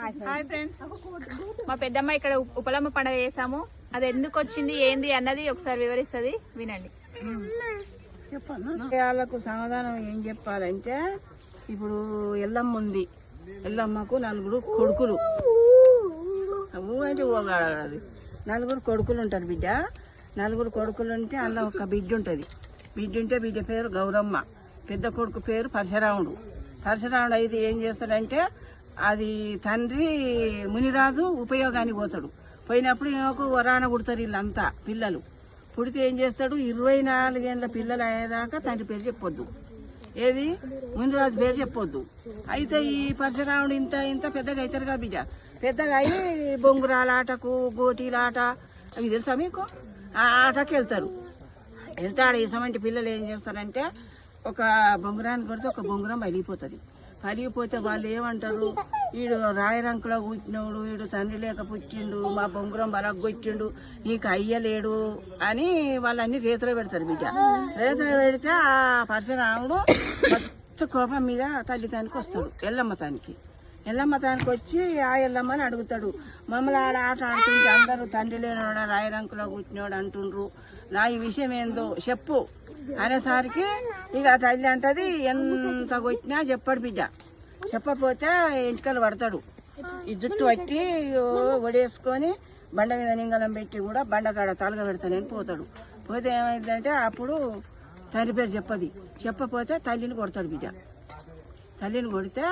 Hi friends. మా పెద్దమ్మ ఇక్కడ ఉప్- ఉపలమ్మ పండుగ చేసాము. అది ఎందుకు వచ్చింది ఏంది అన్నది ఒకసారి వివరిస్తుంది. వినండి. వాళ్ళకు సమాధానం ఏం చెప్పాలంటే ఇప్పుడు ఎల్లమ్మ ఉంది. ఎల్లమ్మకు నలుగురు కొడుకులు. ఊ అంటే ఊగాడాలి నలుగురు కొడుకులు ఉంటారు బిడ్డ. నలుగురు కొడుకులు ఉంటే అందులో ఒక బిడ్డ ఉంటుంది. బిడ్డ ఉంటే బిడ్డ పేరు గౌరమ్మ. పెద్ద కొడుకు పేరు పరశురాముడు. పరశురాముడు అయితే ఏం చేస్తాడంటే అది తండ్రి మునిరాజు ఉపయోగానికి పోతాడు. పోయినప్పుడు ఈమెకు వరాన పుడతారు వీళ్ళంతా పిల్లలు. పుడితే ఏం చేస్తాడు? ఇరవై నాలుగేళ్ళ పిల్లలు అయ్యేదాకా తండ్రి పేరు చెప్పొద్దు. ఏది? మునిరాజు పేరు చెప్పొద్దు. అయితే ఈ పరశురాముడు ఇంత ఇంత పెద్దగా అవుతారు కదా బిడ్డ. పెద్దగా అయి బొంగురాల ఆటకు గోటీల ఆట అవి తెలుసా మీకు? ఆ ఆటకి వెళ్తారు. వెళ్తాడు ఆడ ఇసమంటి పిల్లలు ఏం చేస్తారంటే ఒక బొంగురాన్ని కొడితే ఒక బొంగురం పలిగిపోతుంది కరిగిపోతే వాళ్ళు ఏమంటారు? వీడు రాయరంకలో పుట్టినోడు వీడు తండ్రి లేక పుట్టిండు మా బొంగురం బలగొచ్చిండు నీకు అయ్యలేడు అని వాళ్ళన్ని రేతులో పెడతారు బిడ్డ. రేతులో పెడితే ఆ పరశురాముడు మొత్తం కోపం మీద తల్లి తానికి వస్తాడు ఎల్లమ్మ తానికి ఎల్లమ్మ తానికి వచ్చి ఆ ఎల్లమ్మని అడుగుతాడు. మమ్మల్ని ఆడ ఆట ఆడుతుంటే అందరూ తండ్రి లేనివాడు రాయరంకులో కూర్చున్నాడు అంటుండ్రు. నా ఈ విషయం ఏందో చెప్పు అనేసరికి ఇక తల్లి అంటది ఎంత కొట్టినా చెప్పాడు బిడ్డ. చెప్పపోతే ఇంటికలు పడతాడు. ఈ జుట్టు పట్టి ఒడేసుకొని వడేసుకొని బండ మీద నింగలం పెట్టి కూడా బండకాడ తలగ పెడతానని పోతాడు. పోతే ఏమైందంటే అప్పుడు తండ్రి పేరు చెప్పది. చెప్పపోతే తల్లిని కొడతాడు బిడ్డ. తల్లిని కొడితే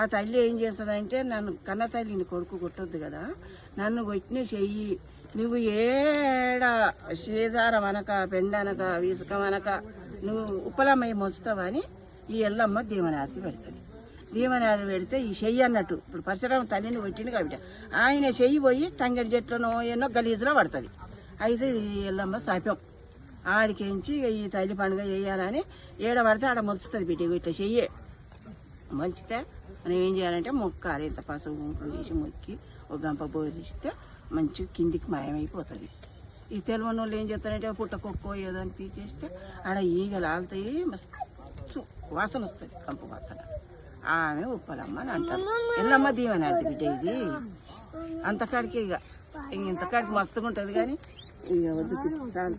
ఆ తల్లి ఏం చేస్తుందంటే నన్ను కన్న తల్లిని కొడుకు కొట్టొద్దు కదా. నన్ను కొట్టిన చెయ్యి. నువ్వు ఏడ శ్రీధారం అనక పెండనక వీసకం అనక నువ్వు ఉప్పలమ్మయ్య మొచ్చుతావని ఈ ఎల్లమ్మ దీవనాథి పెడుతుంది. దీవనాథి పెడితే ఈ చెయ్యి అన్నట్టు. ఇప్పుడు పరశురామ తల్లిని కొట్టింది కాబట్టి. ఆయన చెయ్యి పోయి తంగడి చెట్లను ఎన్నో గలీజులో పడుతుంది. అయితే ఈ ఎల్లమ్మ శాపం. ఆడికించి ఈ తల్లి పండుగ చేయాలని ఏడ పడితే ఆడ మొచ్చుతుంది బిడ్డ ఇట్లా చెయ్యే. మంచితే మనం ఏం చేయాలంటే మొక్కాలి ఇంత పసుపు గుంపులు వేసి మొక్కి ఒక గంప బోరిస్తే మంచి కిందికి మాయమైపోతుంది. ఈ తెలివని వాళ్ళు ఏం చేస్తారంటే పుట్టకొక్కో ఏదో అని పీకేస్తే ఆడ ఈగలు ఆలుతాయి మస్తు వాసన వస్తుంది కంపు వాసన. ఆమె ఉప్పలమ్మ అని అంటారు. ఎల్లమ్మ దీవెనాది బిడ్డ ఇది. అంతకాడికి ఇక ఇంతకాడికి మస్తుగా ఉంటుంది కానీ ఇక వద్దు చాలు.